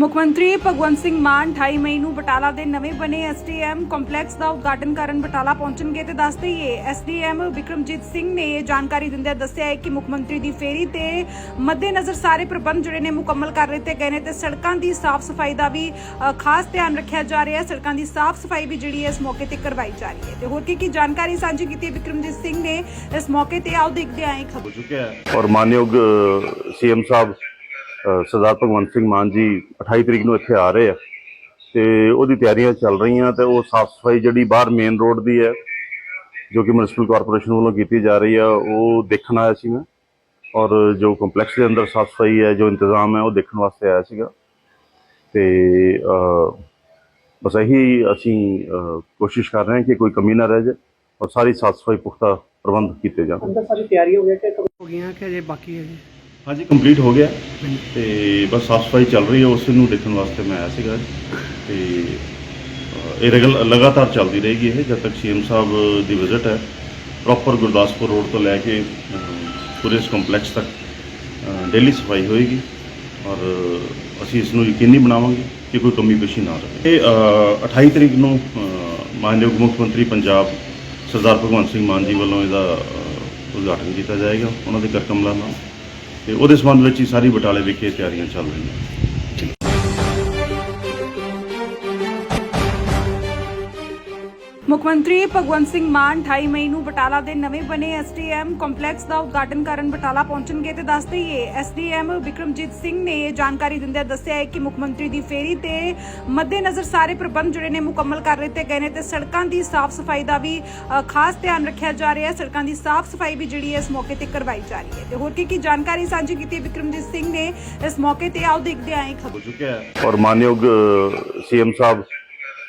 ਮੁੱਖ ਮੰਤਰੀ ਭਗਵੰਤ ਸਿੰਘ ਮਾਨ 28 ਮਈ ਨੂੰ ਬਟਾਲਾ ਦੇ ਨਵੇਂ ਬਣੇ ਐਸਟੀਐਮ ਕੰਪਲੈਕਸ ਦਾ ਉਦਘਾਟਨ ਕਰਨ ਬਟਾਲਾ ਪਹੁੰਚਣਗੇ ਤੇ ਦੱਸ ਦਈਏ ਐਸਡੀਐਮ ਵਿਕਰਮਜੀਤ ਸਿੰਘ ਨੇ ਇਹ ਜਾਣਕਾਰੀ ਦਿੰਦਿਆਂ ਦੱਸਿਆ ਹੈ ਕਿ ਮੁੱਖ ਮੰਤਰੀ ਦੀ ਫੇਰੀ ਤੇ ਮੱਦੇਨਜ਼ਰ ਸਾਰੇ ਪ੍ਰਬੰਧ ਜਿਹੜੇ ਨੇ ਮੁਕੰਮਲ ਕਰ ਦਿੱਤੇ ਗਏ ਨੇ ਤੇ ਸੜਕਾਂ ਦੀ ਸਾਫ਼ ਸਫ਼ਾਈ ਦਾ ਵੀ ਖਾਸ ਧਿਆਨ ਰੱਖਿਆ ਜਾ ਰਿਹਾ ਹੈ। ਸੜਕਾਂ ਦੀ ਸਾਫ਼ ਸਫ਼ਾਈ ਵੀ ਜਿਹੜੀ ਹੈ ਇਸ ਮੌਕੇ ਤੇ ਕਰਵਾਈ ਜਾ ਰਹੀ ਹੈ ਤੇ ਹੋਰ ਕੀ ਕੀ ਜਾਣਕਾਰੀ ਸਾਂਝੀ ਕੀਤੀ ਹੈ ਵਿਕਰਮਜੀਤ ਸਿੰਘ ਨੇ ਇਸ ਮੌਕੇ ਤੇ ਆਓ ਦੇਖਦੇ ਹਾਂ ਇਹ ਖਬਰ। ਹੋ ਚੁੱਕਿਆ ਹੈ। ਔਰ ਮਾਨਯੋਗ ਸੀਐਮ ਸਾਹਿਬ ਸਰਦਾਰ ਭਗਵੰਤ ਸਿੰਘ ਮਾਨ ਜੀ 28 ਤਰੀਕ ਨੂੰ ਇੱਥੇ ਆ ਰਹੇ ਆ ਤੇ ਉਹਦੀ ਤਿਆਰੀਆਂ ਚੱਲ ਰਹੀਆਂ ਤੇ ਉਹ ਸਾਫ਼ ਸਫ਼ਾਈ ਜਿਹੜੀ ਬਾਹਰ ਮੇਨ ਰੋਡ ਦੀ ਹੈ ਜੋ ਕਿ ਮਿਊਨਿਸਪਲ ਕਾਰਪੋਰੇਸ਼ਨ ਵੱਲੋਂ ਕੀਤੀ ਜਾ ਰਹੀ ਆ ਉਹ ਦੇਖਣ ਆਇਆ ਸੀ ਮੈਂ। ਔਰ ਜੋ ਕੰਪਲੈਕਸ ਦੇ ਅੰਦਰ ਸਾਫ਼ ਸਫ਼ਾਈ ਹੈ ਜੋ ਇੰਤਜ਼ਾਮ ਹੈ ਉਹ ਦੇਖਣ ਵਾਸਤੇ ਆਇਆ ਸੀਗਾ। ਤੇ ਅ, ਬਸ ਇਹੀ ਅਸੀਂ ਕੋਸ਼ਿਸ਼ ਕਰ ਰਹੇ ਹਾਂ ਕਿ ਕੋਈ ਕਮੀ ਨਾ ਰਹਿ ਜਾਏ ਔਰ ਸਾਰੀ ਸਾਫ਼ ਸਫ਼ਾਈ ਪੁਖਤਾ ਪ੍ਰਬੰਧ ਕੀਤੇ ਜਾਣ। ਅੰਦਰ ਸਾਰੀ ਤਿਆਰੀ ਹੋ ਗਿਆ ਕਿ ਹੋ ਗਈਆਂ ਕਿ ਅਜੇ ਬਾਕੀ ਹੈ ਜੀ? ਹਾਂਜੀ ਕੰਪਲੀਟ ਹੋ ਗਿਆ। ਤੇ ਬਸ ਸਾਫ਼ ਸਫ਼ਾਈ ਚੱਲ ਰਹੀ ਹੈ ਉਸ ਨੂੰ ਦੇਖਣ ਵਾਸਤੇ ਮੈਂ ਆਇਆ ਸੀਗਾ। ਤੇ ਅਹ, ਇਹ ਰਗਲ ਲਗਾਤਾਰ ਚੱਲਦੀ ਰਹੇਗੀ ਇਹ ਜਦ ਤੱਕ ਸੀਐਮ ਸਾਹਿਬ ਦੀ ਵਿਜ਼ਿਟ ਹੈ। ਪ੍ਰੋਪਰ ਗੁਰਦਾਸਪੁਰ ਰੋਡ ਤੋਂ ਲੈ ਕੇ ਅਹ, ਪੂਰੇ ਕੰਪਲੈਕਸ ਤੱਕ ਡੇਲੀ ਸਫ਼ਾਈ ਹੋਏਗੀ। ਔਰ ਅਸੀਂ ਇਸ ਨੂੰ ਯਕੀਨੀ ਬਣਾਵਾਂਗੇ ਕਿ ਕੋਈ ਕਮੀ ਪੇਸ਼ੀ ਨਾ ਰਹੇ। ਇਹ ਅਹ, 28 ਤਰੀਕ ਨੂੰ ਅਹ, ਮਾਨਯੋਗ ਮੁੱਖ ਮੰਤਰੀ ਪੰਜਾਬ ਸਰਦਾਰ ਭਗਵੰਤ ਸਿੰਘ ਮਾਨ ਜੀ ਵੱਲੋਂ ਇਹਦਾ ਅਹ, ਉਦਘਾਟਨ ਕੀਤਾ ਜਾਏਗਾ। ਉਹਨਾਂ ਦੇ ਕਰ ਕਮਲਾਂ ਨਾਲ। ਤੇ ਉਹਦੇ ਸੰਬੰਧ ਵਿੱਚ ਹੀ ਸਾਰੀ ਬਟਾਲੇ ਵਿਖੇ ਤਿਆਰੀਆਂ ਚੱਲ ਰਹੀਆਂ। ਮੁੱਖ ਮੰਤਰੀ ਭਗਵੰਤ ਸਿੰਘ ਮਾਨ 28 ਮਈ ਨੂੰ ਬਟਾਲਾ ਦੇ ਨਵੇਂ ਬਣੇ ਐਸਟੀਐਮ ਕੰਪਲੈਕਸ ਦਾ ਉਦਘਾਟਨ ਕਰਨ ਬਟਾਲਾ ਪਹੁੰਚਣਗੇ ਤੇ ਦੱਸ ਦਈਏ ਐਸਡੀਐਮ ਵਿਕਰਮਜੀਤ ਸਿੰਘ ਨੇ ਇਹ ਜਾਣਕਾਰੀ ਦਿੰਦਿਆਂ ਦੱਸਿਆ ਹੈ ਕਿ ਮੁੱਖ ਮੰਤਰੀ ਦੀ ਫੇਰੀ ਤੇ ਮੱਦੇਨਜ਼ਰ ਸਾਰੇ ਪ੍ਰਬੰਧ ਜਿਹੜੇ ਨੇ ਮੁਕੰਮਲ ਕਰ ਦਿੱਤੇ ਗਏ ਨੇ ਤੇ ਸੜਕਾਂ ਦੀ ਸਾਫ਼ ਸਫ਼ਾਈ ਦਾ ਵੀ ਖਾਸ ਧਿਆਨ ਰੱਖਿਆ ਜਾ ਰਿਹਾ ਹੈ। ਸੜਕਾਂ ਦੀ ਸਾਫ਼ ਸਫ਼ਾਈ ਵੀ ਜਿਹੜੀ ਹੈ ਇਸ ਮੌਕੇ ਤੇ ਕਰਵਾਈ ਜਾ ਰਹੀ ਹੈ ਤੇ ਹੋਰ ਕੀ ਕੀ ਜਾਣਕਾਰੀ ਸਾਂਝੀ ਕੀਤੀ ਹੈ ਵਿਕਰਮਜੀਤ ਸਿੰਘ ਨੇ ਇਸ ਮੌਕੇ ਤੇ ਆਓ ਦੇਖਦੇ ਹਾਂ ਇਹ ਖਬਰ। ਹੋ ਚੁੱਕਿਆ ਹੈ। ਔਰ ਮਾਨਯੋਗ ਸੀਐਮ ਸਾਹਿਬ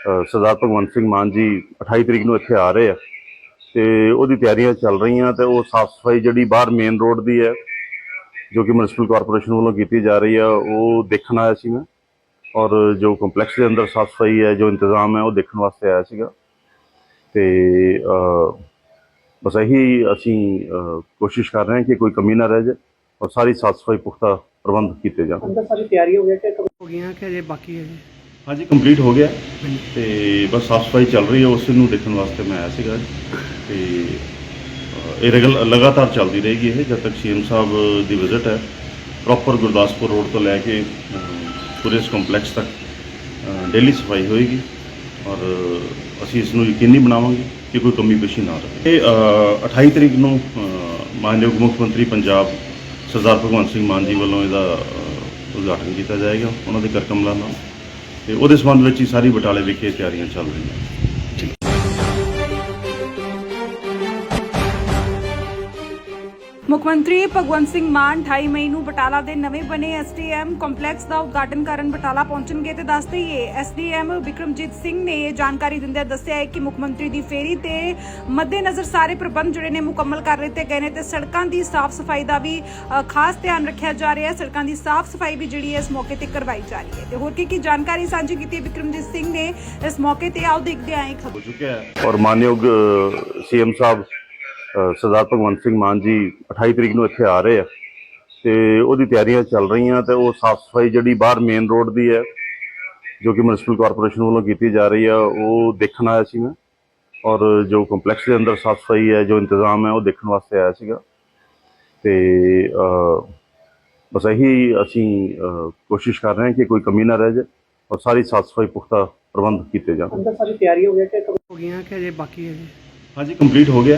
ਸਰਦਾਰ ਭਗਵੰਤ ਸਿੰਘ ਮਾਨ ਜੀ 28 ਤਰੀਕ ਨੂੰ ਇੱਥੇ ਆ ਰਹੇ ਆ ਤੇ ਉਹਦੀ ਤਿਆਰੀਆਂ ਚੱਲ ਰਹੀਆਂ ਤੇ ਉਹ ਸਾਫ਼ ਸਫ਼ਾਈ ਜਿਹੜੀ ਬਾਹਰ ਮੇਨ ਰੋਡ ਦੀ ਹੈ ਜੋ ਕਿ ਮਿਊਨਿਸਪਲ ਕਾਰਪੋਰੇਸ਼ਨ ਵੱਲੋਂ ਕੀਤੀ ਜਾ ਰਹੀ ਆ ਉਹ ਦੇਖਣ ਆਇਆ ਸੀ ਮੈਂ। ਔਰ ਜੋ ਕੰਪਲੈਕਸ ਦੇ ਅੰਦਰ ਸਾਫ਼ ਸਫ਼ਾਈ ਹੈ ਜੋ ਇੰਤਜ਼ਾਮ ਹੈ ਉਹ ਦੇਖਣ ਵਾਸਤੇ ਆਇਆ ਸੀਗਾ। ਤੇ ਅ, ਬਸ ਇਹੀ ਅਸੀਂ ਕੋਸ਼ਿਸ਼ ਕਰ ਰਹੇ ਹਾਂ ਕਿ ਕੋਈ ਕਮੀ ਨਾ ਰਹਿ ਜਾਏ ਔਰ ਸਾਰੀ ਸਾਫ਼ ਸਫ਼ਾਈ ਪੁਖਤਾ ਪ੍ਰਬੰਧ ਕੀਤੇ ਜਾਣ। ਅੰਦਰ ਸਾਰੀ ਤਿਆਰੀ ਹੋ ਗਿਆ ਕਿ ਹੋ ਗਈਆਂ ਕਿ ਅਜੇ ਬਾਕੀ ਹੈ ਜੀ? ਹਾਂਜੀ ਕੰਪਲੀਟ ਹੋ ਗਿਆ। ਤੇ ਬਸ ਸਾਫ਼ ਸਫ਼ਾਈ ਚੱਲ ਰਹੀ ਹੈ ਉਸ ਨੂੰ ਦੇਖਣ ਵਾਸਤੇ ਮੈਂ ਆਇਆ ਸੀਗਾ। ਤੇ ਅਹ, ਇਹ ਰਗਲ ਲਗਾਤਾਰ ਚੱਲਦੀ ਰਹੇਗੀ ਇਹ ਜਦ ਤੱਕ ਸੀਐਮ ਸਾਹਿਬ ਦੀ ਵਿਜ਼ਿਟ ਹੈ। ਪ੍ਰੋਪਰ ਗੁਰਦਾਸਪੁਰ ਰੋਡ ਤੋਂ ਲੈ ਕੇ ਪੂਰੇ ਕੰਪਲੈਕਸ ਤੱਕ ਡੇਲੀ ਸਫ਼ਾਈ ਹੋਏਗੀ। ਔਰ ਅਸੀਂ ਇਸ ਨੂੰ ਯਕੀਨੀ ਬਣਾਵਾਂਗੇ ਕਿ ਕੋਈ ਕਮੀ ਪੇਸ਼ੀ ਨਾ ਰਹੇ। ਇਹ ਅਹ, 28 ਤਰੀਕ ਨੂੰ ਮਾਨਯੋਗ ਮੁੱਖ ਮੰਤਰੀ ਪੰਜਾਬ ਸਰਦਾਰ ਭਗਵੰਤ ਸਿੰਘ ਮਾਨ ਜੀ ਵੱਲੋਂ ਇਹਦਾ ਉਦਘਾਟਨ ਕੀਤਾ ਜਾਏਗਾ। ਉਹਨਾਂ ਦੇ ਕਰ ਕਮਲਾਂ ਨਾਲ ਤੇ ਉਹਦੇ ਸੰਬੰਧ ਵਿੱਚ ਹੀ ਸਾਰੀ ਬਟਾਲੇ ਵਿਖੇ ਤਿਆਰੀਆਂ ਚੱਲ ਰਹੀਆਂ ਮੁੱਖ ਮੰਤਰੀ ਭਗਵੰਤ ਸਿੰਘ ਮਾਨ 28 ਮਈ ਨੂੰ ਬਟਾਲਾ ਦੇ ਨਵੇਂ ਬਣੇ ਐਸਟੀਐਮ ਕੰਪਲੈਕਸ ਦਾ ਉਦਘਾਟਨ ਕਰਨ ਬਟਾਲਾ ਪਹੁੰਚਣਗੇ ਤੇ ਦੱਸ ਦਈਏ ਐਸਡੀਐਮ ਵਿਕਰਮਜੀਤ ਸਿੰਘ ਨੇ ਇਹ ਜਾਣਕਾਰੀ ਦਿੰਦਿਆਂ ਦੱਸਿਆ ਹੈ ਕਿ ਮੁੱਖ ਮੰਤਰੀ ਦੀ ਫੇਰੀ ਤੇ ਮੱਦੇਨਜ਼ਰ ਸਾਰੇ ਪ੍ਰਬੰਧ ਜਿਹੜੇ ਨੇ ਮੁਕੰਮਲ ਕਰ ਦਿੱਤੇ ਗਏ ਨੇ ਤੇ ਸੜਕਾਂ ਦੀ ਸਾਫ਼ ਸਫ਼ਾਈ ਦਾ ਵੀ ਖਾਸ ਧਿਆਨ ਰੱਖਿਆ ਜਾ ਰਿਹਾ ਹੈ। ਸੜਕਾਂ ਦੀ ਸਾਫ਼ ਸਫ਼ਾਈ ਵੀ ਜਿਹੜੀ ਹੈ ਇਸ ਮੌਕੇ ਤੇ ਕਰਵਾਈ ਜਾ ਰਹੀ ਹੈ ਤੇ ਹੋਰ ਕੀ ਕੀ ਜਾਣਕਾਰੀ ਸਾਂਝੀ ਕੀਤੀ ਹੈ ਵਿਕਰਮਜੀਤ ਸਿੰਘ ਨੇ ਇਸ ਮੌਕੇ ਤੇ ਆਓ ਦੇਖਦੇ ਹਾਂ ਇਹ ਖਬਰ। ਹੋ ਚੁੱਕਿਆ ਹੈ। ਔਰ ਮਾਨਯੋਗ ਸੀਐਮ ਸਾਹਿਬ ਸਰਦਾਰ ਭਗਵੰਤ ਸਿੰਘ ਮਾਨ ਜੀ 28 ਤਰੀਕ ਨੂੰ ਇੱਥੇ ਆ ਰਹੇ ਆ ਤੇ ਉਹਦੀ ਤਿਆਰੀਆਂ ਚੱਲ ਰਹੀਆਂ ਤੇ ਉਹ ਸਾਫ਼ ਸਫ਼ਾਈ ਜਿਹੜੀ ਬਾਹਰ ਮੇਨ ਰੋਡ ਦੀ ਹੈ ਜੋ ਕਿ ਮਿਊਨਿਸਪਲ ਕਾਰਪੋਰੇਸ਼ਨ ਵੱਲੋਂ ਕੀਤੀ ਜਾ ਰਹੀ ਆ ਉਹ ਦੇਖਣ ਆਇਆ ਸੀ ਮੈਂ। ਔਰ ਜੋ ਕੰਪਲੈਕਸ ਦੇ ਅੰਦਰ ਸਾਫ਼ ਸਫ਼ਾਈ ਹੈ ਜੋ ਇੰਤਜ਼ਾਮ ਹੈ ਉਹ ਦੇਖਣ ਵਾਸਤੇ ਆਇਆ ਸੀਗਾ। ਤੇ ਅ, ਬਸ ਇਹੀ ਅਸੀਂ ਕੋਸ਼ਿਸ਼ ਕਰ ਰਹੇ ਹਾਂ ਕਿ ਕੋਈ ਕਮੀ ਨਾ ਰਹਿ ਜਾਏ ਔਰ ਸਾਰੀ ਸਾਫ਼ ਸਫ਼ਾਈ ਪੁਖਤਾ ਪ੍ਰਬੰਧ ਕੀਤੇ ਜਾਣ। ਅੰਦਰ ਸਾਰੀ ਤਿਆਰੀ ਹੋ ਗਿਆ ਕਿ ਹੋ ਗਈਆਂ ਕਿ ਅਜੇ ਬਾਕੀ ਹੈ ਜੀ? ਹਾਂਜੀ ਕੰਪਲੀਟ ਹੋ ਗਿਆ।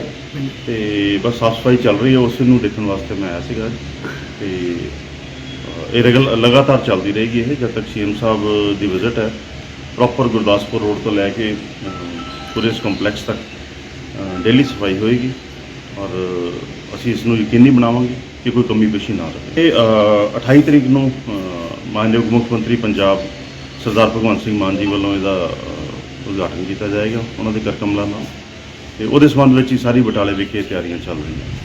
ਤੇ ਬਸ ਸਾਫ਼ ਸਫ਼ਾਈ ਚੱਲ ਰਹੀ ਹੈ ਉਸ ਨੂੰ ਦੇਖਣ ਵਾਸਤੇ ਮੈਂ ਆਇਆ ਸੀਗਾ। ਤੇ ਇਹ ਰਗਲ ਲਗਾਤਾਰ ਚੱਲਦੀ ਰਹੇਗੀ ਇਹ ਜਦ ਤੱਕ ਸੀਐਮ ਸਾਹਿਬ ਦੀ ਵਿਜ਼ਿਟ ਹੈ। ਪ੍ਰੋਪਰ ਗੁਰਦਾਸਪੁਰ ਰੋਡ ਤੋਂ ਲੈ ਕੇ ਇਸ ਕੰਪਲੈਕਸ ਤੱਕ ਡੇਲੀ ਸਫ਼ਾਈ ਹੋਏਗੀ। ਔਰ ਅਸੀਂ ਇਸ ਨੂੰ ਯਕੀਨੀ ਬਣਾਵਾਂਗੇ ਕਿ ਕੋਈ ਕਮੀ ਪੇਸ਼ੀ ਨਾ ਰਹੇ। ਇਹ ਅਹ, 28 ਤਰੀਕ ਨੂੰ ਮਾਨਯੋਗ ਮੁੱਖ ਮੰਤਰੀ ਪੰਜਾਬ ਸਰਦਾਰ ਭਗਵੰਤ ਸਿੰਘ ਮਾਨ ਜੀ ਵੱਲੋਂ ਇਹਦਾ ਉਦਘਾਟਨ ਕੀਤਾ ਜਾਏਗਾ। ਉਹਨਾਂ ਦੇ ਕਰ ਕਮਲਾਂ ਨਾਲ। ਤੇ ਉਹਦੇ ਸੰਬੰਧ ਵਿੱਚ ਹੀ ਸਾਰੀ ਬਟਾਲੇ ਵਿਖੇ ਤਿਆਰੀਆਂ ਚੱਲ ਰਹੀਆਂ